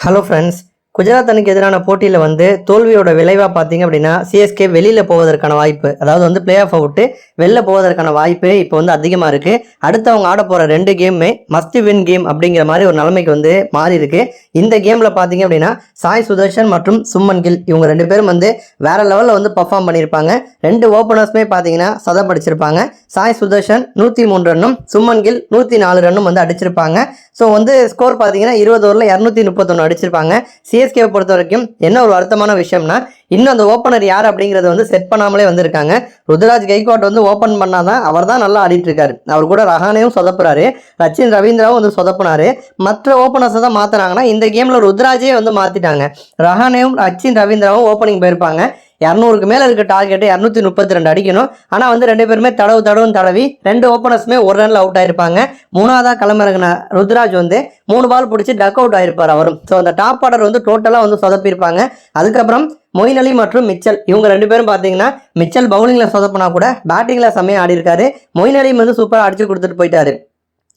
Hello friends Gujarat அணிக்கு எதிரான போட்டியில் வந்து தோல்வியோட விளைவாக பார்த்தீங்க அப்படின்னா சிஎஸ்கே வெளியில் போவதற்கான வாய்ப்பு அதாவது வந்து பிளே ஆஃப் அவுட்டு வெளில போவதற்கான வாய்ப்பு இப்போ வந்து அதிகமாக இருக்குது அடுத்து அவங்க ஆட போகிற ரெண்டு கேமுமே மஸ்ட் வின் கேம் அப்படிங்கிற மாதிரி ஒரு நிலைமைக்கு வந்து மாறி இருக்கு. இந்த கேமில் பார்த்தீங்க அப்படின்னா சாய் சுதர்ஷன் மற்றும் சும்மன் கில் இவங்க ரெண்டு பேரும் வந்து வேற லெவலில் வந்து பர்ஃபார்ம் பண்ணியிருப்பாங்க. ரெண்டு ஓப்பனர்ஸுமே பார்த்தீங்கன்னா சதப்படிச்சிருப்பாங்க சாய் சுதர்ஷன் நூற்றி மூணு ரன்னும் சும்மன் கில் நூற்றி நாலு ரன்னும் வந்து அடிச்சிருப்பாங்க. ஸோ வந்து ஸ்கோர் பார்த்தீங்கன்னா இருபது ஓவரில் இரநூத்தி முப்பத்தொன்று அடிச்சிருப்பாங்க. சிஎஸ் சிஎஸ்கேவை பொறுத்த வரைக்கும் என்ன ஒரு வருத்தமான விஷயம்னா இன்னும் அந்த ஓப்பனர் யார் அப்படிங்கிறத வந்து செட் பண்ணாமலே வந்திருக்காங்க. ருத்ராஜ் கைக்வாட் வந்து ஓப்பன் பண்ணாதான் அவர் தான் நல்லா ஆடிட்டு இருக்காரு அவர் கூட ரஹானையும் சொதப்புறாரு. ரச்சின் ரவீந்திராவும் வந்து சொதப்புனாரு. மற்ற ஓப்பனர்ஸை தான் மாற்றினாங்கன்னா இந்த கேமில் ருத்ராஜே வந்து மாற்றிட்டாங்க ரஹானையும் ரச்சின் ரவீந்திராவும் ஓப்பனிங் போயிருப்பாங்க. இரநூறுக்கு மேலே இருக்க டார்கெட்டு இரநூத்தி முப்பத்தி ரெண்டு அடிக்கணும். ஆனால் வந்து ரெண்டு பேருமே தடவு தடவும் தடவி ரெண்டு ஓப்பனர்ஸுமே ஒரு ரனில் அவுட் ஆயிருப்பாங்க. மூணாவதாக களமிறங்கின ருத்ராஜ் வந்து மூணு பால் பிடிச்சி டக் அவுட் ஆயிருப்பார் அவரும். ஸோ அந்த டாப் ஆர்டர் வந்து டோட்டலாக வந்து சொதப்பியிருப்பாங்க. அதுக்கப்புறம் மொயின் அலி மற்றும் மிச்சல். இவங்க ரெண்டு பேரும் பார்த்தீங்கன்னா மிச்சல் பவுலிங்கில் சொதப்பினா கூட பேட்டிங்கில் செம்மையாக ஆடி இருக்காரு மொயின் அலியும் வந்து சூப்பராக அடிச்சு கொடுத்துட்டு போயிட்டாரு.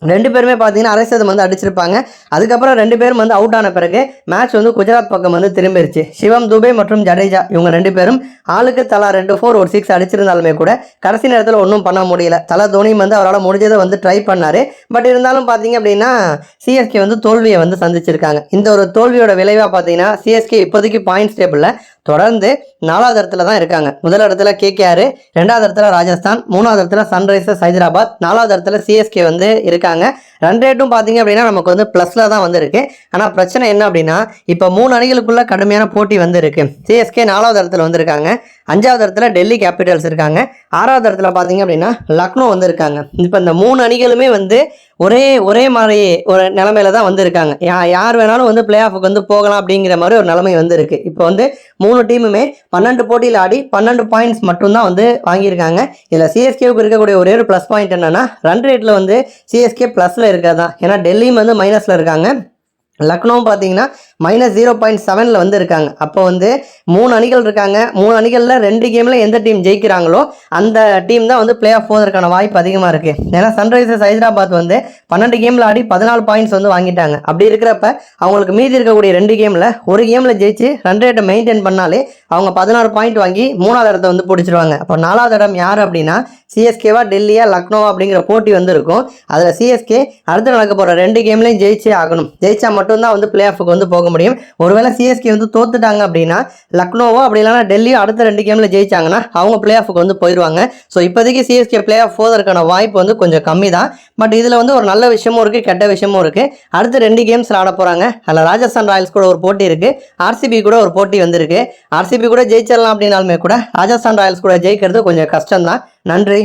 ரெண்டு பேருமே பார்த்தீங்கன்னா அரை சதம் வந்து அடிச்சிருப்பாங்க. அதுக்கப்புறம் ரெண்டு பேரும் வந்து அவுட் ஆன பிறகு மேட்ச் வந்து குஜராத் பக்கம் வந்து திரும்பிடுச்சு சிவம் துபே மற்றும் ஜடேஜா இவங்க ரெண்டு பேரும் ஆளுக்கு தலா ரெண்டு ஃபோர் ஒரு சிக்ஸ் அடிச்சிருந்தாலுமே கூட கடைசி நேரத்தில் ஒன்றும் பண்ண முடியல. தலா தோனியும் வந்து அவரால் முடிஞ்சதை வந்து ட்ரை பண்ணார். பட் இருந்தாலும் பார்த்தீங்க அப்படின்னா சிஎஸ்கே வந்து தோல்வியை வந்து சந்திச்சிருக்காங்க. இந்த ஒரு தோல்வியோட விளைவாக பார்த்தீங்கன்னா சிஎஸ்கே இப்போதைக்கு பாயிண்ட்ஸ் டேபிளில் தொடர்ந்து நாலாவது இடத்துல தான் இருக்காங்க. முதல் இடத்துல கேகேஆர் ரெண்டாவது இடத்துல ராஜஸ்தான் மூணாவது இடத்துல சன்ரைசர்ஸ் ஹைதராபாத் நாலாவது இடத்துல சிஎஸ்கே வந்து இருக்காங்க. ரன் ரேட்டும் பார்த்தீங்க அப்படின்னா நமக்கு வந்து ப்ளஸில் தான் வந்திருக்கு. ஆனால் பிரச்சனை என்ன அப்படின்னா இப்போ மூணு அணிகளுக்குள்ள கடுமையான போட்டி வந்து சிஎஸ்கே நாலாவது இடத்துல வந்திருக்காங்க. அஞ்சாவது இடத்துல டெல்லி கேபிட்டல்ஸ் இருக்காங்க. ஆறாவது இடத்துல பார்த்தீங்க அப்படின்னா லக்னோ வந்து இருக்காங்க இப்போ இந்த மூணு அணிகளுமே வந்து ஒரே ஒரே மாதிரி ஒரு நிலமையில தான் வந்திருக்காங்க. யா யார் வேணாலும் வந்து பிளே ஆஃபுக்கு வந்து போகலாம் அப்படிங்கிற மாதிரி ஒரு நிலைமை வந்து இப்போ வந்து மூணு டீமுமே பன்னெண்டு போட்டியில் ஆடி பன்னெண்டு பாயிண்ட்ஸ் மட்டும்தான் வந்து வாங்கியிருக்காங்க. இதில் சிஎஸ்கேவுக்கு இருக்கக்கூடிய ஒரே ஒரு ப்ளஸ் பாயிண்ட் என்னென்னா ரன் ரேட்டில் வந்து சிஎஸ்கே ப்ளஸில் இருக்கிறது தான் ஏன்னா டெல்லியும் வந்து மைனஸில் இருக்காங்க. லக்னோவும் பார்த்தீங்கன்னா மைனஸ் ஜீரோ பாயிண்ட் செவனில் வந்து இருக்காங்க. அப்போ வந்து மூணு அணிகள் இருக்காங்க. மூணு அணிகளில் ரெண்டு கேமில் எந்த டீம் ஜெயிக்கிறாங்களோ அந்த டீம் தான் வந்து பிளே ஆஃப் போவதற்கான வாய்ப்பு அதிகமாக இருக்குது ஏன்னா சன்ரைசர்ஸ் ஹைதராபாத் வந்து பன்னெண்டு கேமில் ஆடி பதினாலு பாயிண்ட்ஸ் வந்து வாங்கிட்டாங்க. அப்படி இருக்கிறப்ப அவங்களுக்கு மீதி இருக்கக்கூடிய ரெண்டு கேமில் ஒரு கேமில் ஜெயிச்சு ரன் ரேட்டை மெயின்டைன் பண்ணாலே அவங்க பதினாறு பாயிண்ட் வாங்கி மூணாவது இடத்த வந்து பிடிச்சிருவாங்க. அப்போ நாலாவது இடம் யார் அப்படின்னா சிஎஸ்கேவா டெல்லியா லக்னோவா அப்படிங்கிற போட்டி வந்து இருக்கும். அதில் சிஎஸ்கே அடுத்து நடக்க போகிற ரெண்டு கேம்லேயும் ஜெயிச்சே ஆகணும். ஜெயிச்சா மட்டும்தான் வந்து பிளே ஆஃபுக்கு வந்து போக முடியும். ஒருவேளை சிஎஸ்கே வந்து தோத்துட்டாங்க அப்படின்னா லக்னோவோ அப்படி இல்லைனா டெல்லியோ அடுத்த ரெண்டு கேமில் ஜெயிச்சாங்கன்னா அவங்க பிளே ஆஃபுக்கு வந்து போயிடுவாங்க ஸோ இப்போதைக்கு சிஎஸ்கே பிளே ஆஃப் போவதற்கான வாய்ப்பு வந்து கொஞ்சம் கம்மி தான் பட் இதில் வந்து ஒரு நல்ல விஷயமும் இருக்குது கெட்ட விஷயமும் இருக்குது அடுத்து ரெண்டு கேம்ஸ் ஆட போகிறாங்க அதில் ராஜஸ்தான் ராயல்ஸ் கூட ஒரு போட்டி இருக்குது ஆர்சிபி கூட ஒரு போட்டி வந்திருக்கு. ஆர்சிபி கூட ஜெயிச்சிடலாம் அப்படின்னாலுமே கூட ராஜஸ்தான் ராயல்ஸ் கூட ஜெயிக்கிறது கொஞ்சம் கஷ்டம்தான். நன்றி.